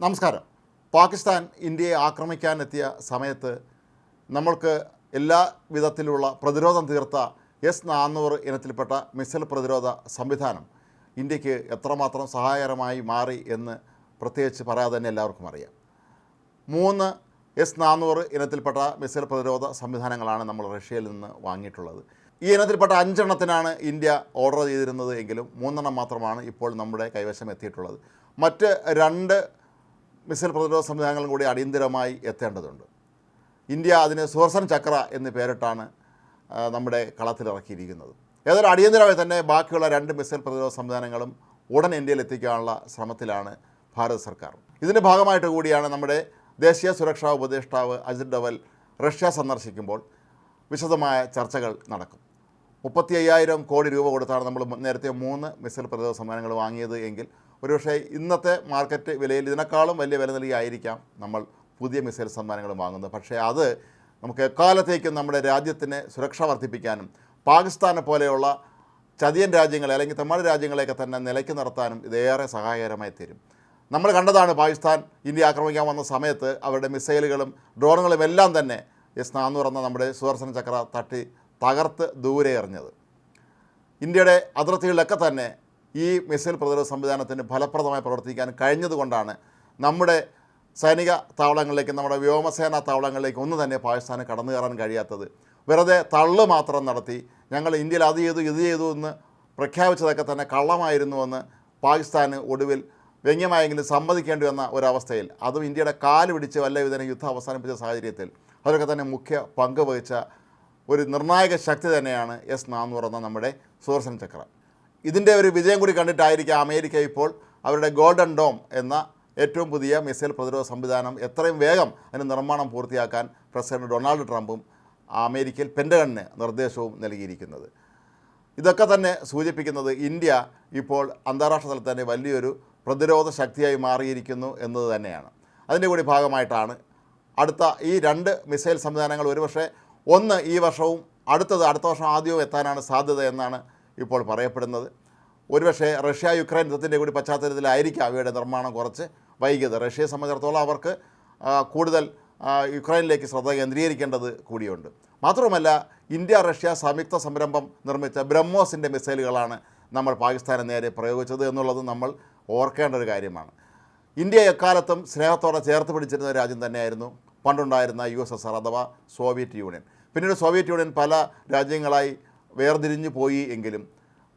നമസ്കാരം. പാകിസ്ഥാൻ ഇന്ത്യയെ ആക്രമിക്കാനെത്തിയ സമയത്ത് നമ്മൾക്ക് എല്ലാ വിധത്തിലുള്ള പ്രതിരോധം തീർത്ത എസ് നാനൂറ് ഇനത്തിൽപ്പെട്ട മിസൈൽ പ്രതിരോധ സംവിധാനം ഇന്ത്യയ്ക്ക് എത്രമാത്രം സഹായകരമായി മാറി എന്ന് പ്രത്യേകിച്ച് പറയാതെ തന്നെ എല്ലാവർക്കും അറിയാം. മൂന്ന് എസ് നാനൂറ് ഇനത്തിൽപ്പെട്ട മിസൈൽ പ്രതിരോധ സംവിധാനങ്ങളാണ് നമ്മൾ റഷ്യയിൽ നിന്ന് വാങ്ങിയിട്ടുള്ളത്. ഈ ഇനത്തിൽപ്പെട്ട അഞ്ചെണ്ണത്തിനാണ് ഇന്ത്യ ഓർഡർ ചെയ്തിരുന്നത് എങ്കിലും മൂന്നെണ്ണം മാത്രമാണ് ഇപ്പോൾ നമ്മുടെ കൈവശം എത്തിയിട്ടുള്ളത്. മറ്റ് രണ്ട് മിസൈൽ പ്രതിരോധ സംവിധാനങ്ങളും കൂടി അടിയന്തരമായി എത്തേണ്ടതുണ്ട്. ഇന്ത്യ അതിന് സുഹർസൻ ചക്ര എന്ന് പേരിട്ടാണ് നമ്മുടെ കളത്തിലിറക്കിയിരിക്കുന്നത് ഏതൊരു അടിയന്തരമായി തന്നെ ബാക്കിയുള്ള രണ്ട് മിസൈൽ പ്രതിരോധ സംവിധാനങ്ങളും ഉടൻ ഇന്ത്യയിൽ എത്തിക്കാനുള്ള ശ്രമത്തിലാണ് ഭാരത സർക്കാർ. ഇതിന്റെ ഭാഗമായിട്ട് കൂടിയാണ് നമ്മുടെ ദേശീയ സുരക്ഷാ ഉപദേഷ്ടാവ് അജിത് ഡവൽ റഷ്യ സന്ദർശിക്കുമ്പോൾ വിശദമായ ചർച്ചകൾ നടക്കും. മുപ്പത്തി അയ്യായിരം കോടി രൂപ കൊടുത്താണ് നമ്മൾ നേരത്തെ മൂന്ന് മിസൈൽ പ്രതിരോധ സംവിധാനങ്ങൾ വാങ്ങിയത് എങ്കിൽ ഒരുപക്ഷെ ഇന്നത്തെ മാർക്കറ്റ് വിലയിൽ ഇതിനേക്കാളും വലിയ വില നൽകിയായിരിക്കാം നമ്മൾ പുതിയ മിസൈൽ സമ്മാനങ്ങൾ വാങ്ങുന്നത്. പക്ഷേ അത് നമുക്ക് എക്കാലത്തേക്കും നമ്മുടെ രാജ്യത്തിന് സുരക്ഷ വർദ്ധിപ്പിക്കാനും പാകിസ്ഥാനെ പോലെയുള്ള ചതിയൻ രാജ്യങ്ങളെ അല്ലെങ്കിൽ തമിഴ് രാജ്യങ്ങളെയൊക്കെ തന്നെ നിലയ്ക്ക് നിർത്താനും ഇതേറെ സഹായകരമായി തീരും. നമ്മൾ കണ്ടതാണ് പാകിസ്ഥാൻ ഇന്ത്യ ആക്രമിക്കാൻ വന്ന സമയത്ത് അവരുടെ മിസൈലുകളും ഡ്രോണുകളും എല്ലാം തന്നെ എസ് നാനൂറ് എന്ന നമ്മുടെ സുദർശന ചക്ര തട്ടി തകർത്ത് ദൂരെ എറിഞ്ഞത്. ഇന്ത്യയുടെ അതിർത്തികളിലൊക്കെ തന്നെ ഈ മിസൈൽ പ്രതിരോധ സംവിധാനത്തിന് ഫലപ്രദമായി പ്രവർത്തിക്കാൻ കഴിഞ്ഞതുകൊണ്ടാണ് നമ്മുടെ സൈനിക താവളങ്ങളിലേക്ക് നമ്മുടെ വ്യോമസേനാ താവളങ്ങളിലേക്ക് ഒന്നും തന്നെ പാകിസ്ഥാന് കടന്നു കയറാൻ കഴിയാത്തത്. വെറുതെ തള്ളു മാത്രം നടത്തി ഞങ്ങൾ ഇന്ത്യയിൽ അത് ചെയ്തു ഇത് ചെയ്തു എന്ന് പ്രഖ്യാപിച്ചതൊക്കെ തന്നെ കള്ളമായിരുന്നുവെന്ന് പാകിസ്ഥാന് ഒടുവിൽ വ്യംഗ്യമായെങ്കിലും സമ്മതിക്കേണ്ടി വന്ന ഒരവസ്ഥയിൽ. അതും ഇന്ത്യയുടെ കാൽ പിടിച്ച് വല്ല വിധേന യുദ്ധം അവസാനിപ്പിച്ച സാഹചര്യത്തിൽ. അവരൊക്കെ തന്നെ മുഖ്യ പങ്ക് വഹിച്ച ഒരു നിർണായക ശക്തി തന്നെയാണ് എസ് നാനൂറ് എന്ന നമ്മുടെ സുദർശൻ ചക്ര. ഇതിന്റെ ഒരു വിജയം കൂടി കണ്ടിട്ടായിരിക്കാം അമേരിക്ക ഇപ്പോൾ അവരുടെ ഗോൾഡൻ ഡോം എന്ന ഏറ്റവും പുതിയ മിസൈൽ പ്രതിരോധ സംവിധാനം എത്രയും വേഗം അതിന് നിർമ്മാണം പൂർത്തിയാക്കാൻ പ്രസിഡന്റ് ഡൊണാൾഡ് ട്രംപും അമേരിക്കയിൽ പെൻഡഗണിന് നിർദ്ദേശവും നൽകിയിരിക്കുന്നത്. ഇതൊക്കെ തന്നെ സൂചിപ്പിക്കുന്നത് ഇന്ത്യ ഇപ്പോൾ അന്താരാഷ്ട്ര തലത്തിൽ വലിയൊരു പ്രതിരോധ ശക്തിയായി മാറിയിരിക്കുന്നു എന്നത് തന്നെയാണ്. അതിന്റെ കൂടി ഭാഗമായിട്ടാണ് അടുത്ത ഈ രണ്ട് മിസൈൽ സംവിധാനങ്ങൾ ഒരുപക്ഷെ ഒന്ന് ഈ വർഷവും അടുത്തത് അടുത്ത വർഷം ആദ്യവും എത്താനാണ് സാധ്യത എന്നാണ് ഇപ്പോൾ പറയപ്പെടുന്നത്. ഒരുപക്ഷേ റഷ്യ യുക്രൈൻ യുദ്ധത്തിന്റെ കൂടി പശ്ചാത്തലത്തിലായിരിക്കും അവയുടെ നിർമ്മാണം കുറച്ച് വൈകിയത്. റഷ്യയെ സംബന്ധിച്ചിടത്തോളം അവർക്ക് കൂടുതൽ യുക്രൈനിലേക്ക് ശ്രദ്ധ കേന്ദ്രീകരിക്കേണ്ടത് കൂടിയുണ്ട്. മാത്രമല്ല ഇന്ത്യ റഷ്യ സംയുക്ത സംരംഭം നിർമ്മിച്ച ബ്രഹ്മോസിന്റെ മിസൈലുകളാണ് നമ്മൾ പാകിസ്ഥാന് നേരെ പ്രയോഗിച്ചത് എന്നുള്ളത് നമ്മൾ ഓർക്കേണ്ട ഒരു കാര്യമാണ്. ഇന്ത്യ എക്കാലത്തും സ്നേഹത്തോടെ ചേർത്ത് പിടിച്ചിരുന്ന രാജ്യം തന്നെയായിരുന്നു പണ്ടുണ്ടായിരുന്ന യു എസ് എസ് ആർ അഥവാ സോവിയറ്റ് യൂണിയൻ. പിന്നീട് സോവിയറ്റ് യൂണിയൻ പല രാജ്യങ്ങളായി വേർതിരിഞ്ഞു പോയി എങ്കിലും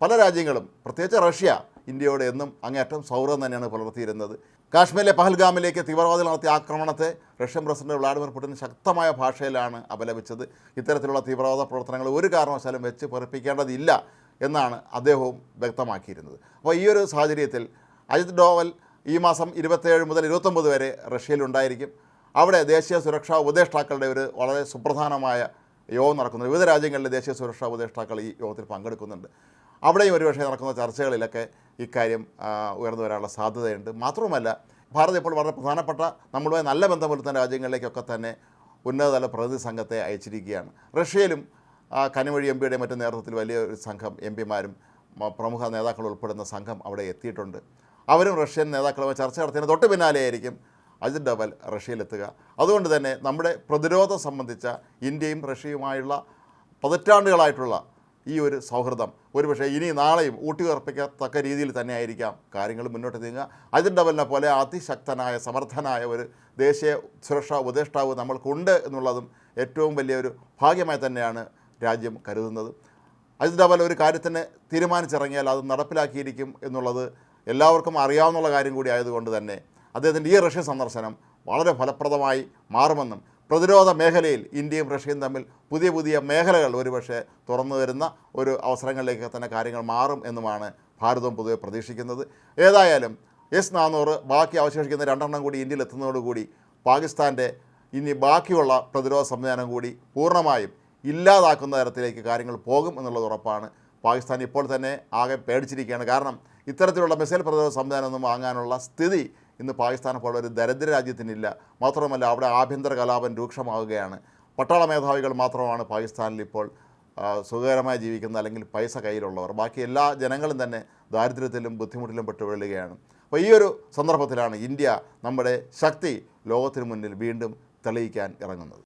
പല രാജ്യങ്ങളും പ്രത്യേകിച്ച് റഷ്യ ഇന്ത്യയോട് എന്നും അങ്ങേയറ്റം സൗഹൃദം തന്നെയാണ് പുലർത്തിയിരുന്നത്. കാശ്മീരിലെ പഹൽഗാമിലേക്ക് തീവ്രവാദികൾ നടത്തിയ ആക്രമണത്തെ റഷ്യൻ പ്രസിഡന്റ് വ്ളാഡിമിർ പുടിൻ ശക്തമായ ഭാഷയിലാണ് അപലപിച്ചത്. ഇത്തരത്തിലുള്ള തീവ്രവാദ പ്രവർത്തനങ്ങൾ ഒരു കാരണവശാലും വെച്ച് പൊറപ്പിക്കേണ്ടതില്ല എന്നാണ് അദ്ദേഹവും വ്യക്തമാക്കിയിരുന്നത്. അപ്പോൾ ഈ ഒരു സാഹചര്യത്തിൽ അജിത് ഡോവൽ ഈ മാസം ഇരുപത്തേഴ് മുതൽ ഇരുപത്തൊമ്പത് വരെ റഷ്യയിലുണ്ടായിരിക്കും. അവിടെ ദേശീയ സുരക്ഷാ ഉപദേഷ്ടാക്കളുടെ ഒരു വളരെ സുപ്രധാനമായ യോഗം നടക്കുന്നുണ്ട്. വിവിധ രാജ്യങ്ങളിലെ ദേശീയ സുരക്ഷാ ഉപദേഷ്ടാക്കൾ ഈ യോഗത്തിൽ പങ്കെടുക്കുന്നുണ്ട്. അവിടെയും ഒരുപക്ഷെ നടക്കുന്ന ചർച്ചകളിലൊക്കെ ഇക്കാര്യം ഉയർന്നു വരാനുള്ള സാധ്യതയുണ്ട്. മാത്രവുമല്ല ഭാരതം ഇപ്പോൾ വളരെ പ്രധാനപ്പെട്ട നമ്മളുമായി നല്ല ബന്ധം പുലർത്തുന്ന രാജ്യങ്ങളിലേക്കൊക്കെ തന്നെ ഉന്നതതല പ്രതിനിധി സംഘത്തെ അയച്ചിരിക്കുകയാണ്. റഷ്യയിലും കനിമൊഴി എം പിയുടെ മറ്റു നേതൃത്വത്തിൽ വലിയൊരു സംഘം എം പിമാരും പ്രമുഖ നേതാക്കൾ ഉൾപ്പെടുന്ന സംഘം അവിടെ എത്തിയിട്ടുണ്ട്. അവരും റഷ്യൻ നേതാക്കളുമായി ചർച്ച നടത്തിയതിന് തൊട്ട് പിന്നാലെയായിരിക്കും അജിത് അവൽ റഷ്യയിലെത്തുക. അതുകൊണ്ട് തന്നെ നമ്മുടെ പ്രതിരോധം സംബന്ധിച്ച ഇന്ത്യയും റഷ്യയുമായുള്ള പതിറ്റാണ്ടുകളായിട്ടുള്ള ഈ ഒരു സൗഹൃദം ഒരുപക്ഷെ ഇനി നാളെയും ഊട്ടിയുറപ്പിക്കത്തക്ക രീതിയിൽ തന്നെ ആയിരിക്കാം കാര്യങ്ങൾ മുന്നോട്ട് നീങ്ങുക. അജിത് അവലിനെ പോലെ അതിശക്തനായ സമർത്ഥനായ ഒരു ദേശീയ സുരക്ഷാ ഉപദേഷ്ടാവ് നമ്മൾക്കുണ്ട് എന്നുള്ളതും ഏറ്റവും വലിയൊരു ഭാഗ്യമായി തന്നെയാണ് രാജ്യം കരുതുന്നത്. അജിത് അവൽ ഒരു കാര്യത്തിന് തീരുമാനിച്ചിറങ്ങിയാൽ അത് നടപ്പിലാക്കിയിരിക്കും എന്നുള്ളത് എല്ലാവർക്കും അറിയാവുന്ന കാര്യം കൂടി ആയതുകൊണ്ട് തന്നെ അദ്ദേഹത്തിന്റെ ഈ റഷ്യൻ സന്ദർശനം വളരെ ഫലപ്രദമായി മാറുമെന്നും പ്രതിരോധ മേഖലയിൽ ഇന്ത്യയും റഷ്യയും തമ്മിൽ പുതിയ പുതിയ മേഖലകൾ ഒരുപക്ഷെ തുറന്നു വരുന്ന ഒരു അവസരങ്ങളിലേക്ക് തന്നെ കാര്യങ്ങൾ മാറും എന്നുമാണ് ഭാരതം പൊതുവെ പ്രതീക്ഷിക്കുന്നത്. ഏതായാലും എസ് നാനൂറ് ബാക്കി അവശേഷിക്കുന്ന രണ്ടെണ്ണം കൂടി ഇന്ത്യയിൽ എത്തുന്നതോടുകൂടി പാകിസ്ഥാന്റെ ഇനി ബാക്കിയുള്ള പ്രതിരോധ സംവിധാനം കൂടി പൂർണമായും ഇല്ലാതാക്കുന്ന തരത്തിലേക്ക് കാര്യങ്ങൾ പോകും എന്നുള്ളത് ഉറപ്പാണ്. പാകിസ്ഥാൻ ഇപ്പോൾ തന്നെ ആകെ പേടിച്ചിരിക്കുകയാണ്. കാരണം ഇത്തരത്തിലുള്ള മിസൈൽ പ്രതിരോധ സംവിധാനമൊന്നും വാങ്ങാനുള്ള സ്ഥിതി ഇന്ന് പാകിസ്ഥാനെ പോലെ ഒരു ദരിദ്ര രാജ്യത്തിനില്ല. മാത്രമല്ല അവിടെ ആഭ്യന്തര കലാപം രൂക്ഷമാവുകയാണ്. പട്ടാള മേധാവികൾ മാത്രമാണ് പാകിസ്ഥാനിൽ ഇപ്പോൾ സുഖകരമായി ജീവിക്കുന്ന അല്ലെങ്കിൽ പൈസ കയ്യിലുള്ളവർ. ബാക്കി എല്ലാ ജനങ്ങളും തന്നെ ദാരിദ്ര്യത്തിലും ബുദ്ധിമുട്ടിലും പെട്ടുവീഴുകയാണ്. അപ്പോൾ ഈ ഒരു സന്ദർഭത്തിലാണ് ഇന്ത്യ നമ്മുടെ ശക്തി ലോകത്തിന് മുന്നിൽ വീണ്ടും തെളിയിക്കാൻ ഇറങ്ങുന്നത്.